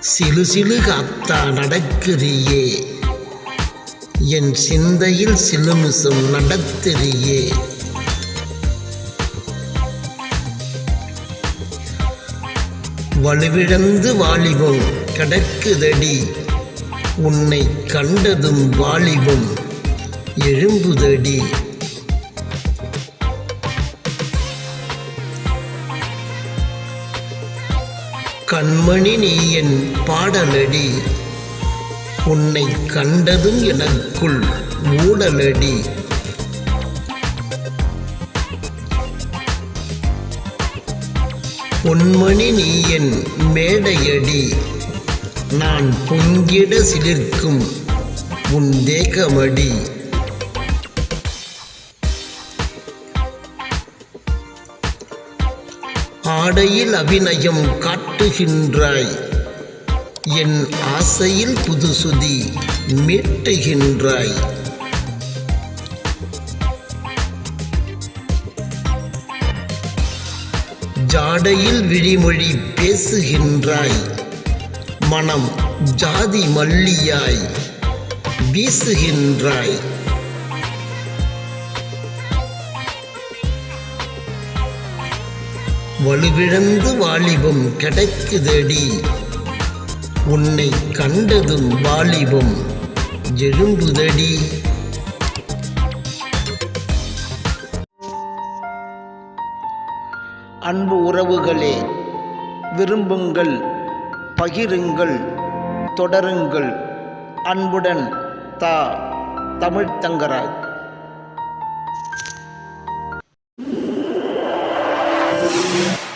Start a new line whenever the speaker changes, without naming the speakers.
சிலு சிலு காத்தா நடக்கிறியே. என் சிந்தையில் சிலுமிசம் நடத்திறியே வலுவிழந்து வாலிபம் கடக்குதடி. உன்னை கண்டதும் வாலிபம் எழும்புதடி. கண்மணி நீ என் பாடலடி. உன்னை கண்டதும் எனக்குள் மூடலடி. பொன்மணி நீ என் மேடையடி. நான் பொங்கிட சிலிர்க்கும் உன் தேகமடி. ஆடையில் அபிநயம் காட்டுகின்றாய். என் ஆசையில் புதுசுதி மீட்டுகின்றாய். ஜாடையில் விழிமொழி பேசுகின்றாய். மனம் ஜாதி மல்லியாய் வீசுகின்றாய். வலுவிழந்து வாலிபம் கிடைக்குதடி. உன்னை கண்டதும் வாலிபம் எழும்புதடி அன்பு உறவுகளே விரும்புங்கள் பகிருங்கள் தொடருங்கள். அன்புடன் தா தமிழ்த்தங்கராஜ் Yeah.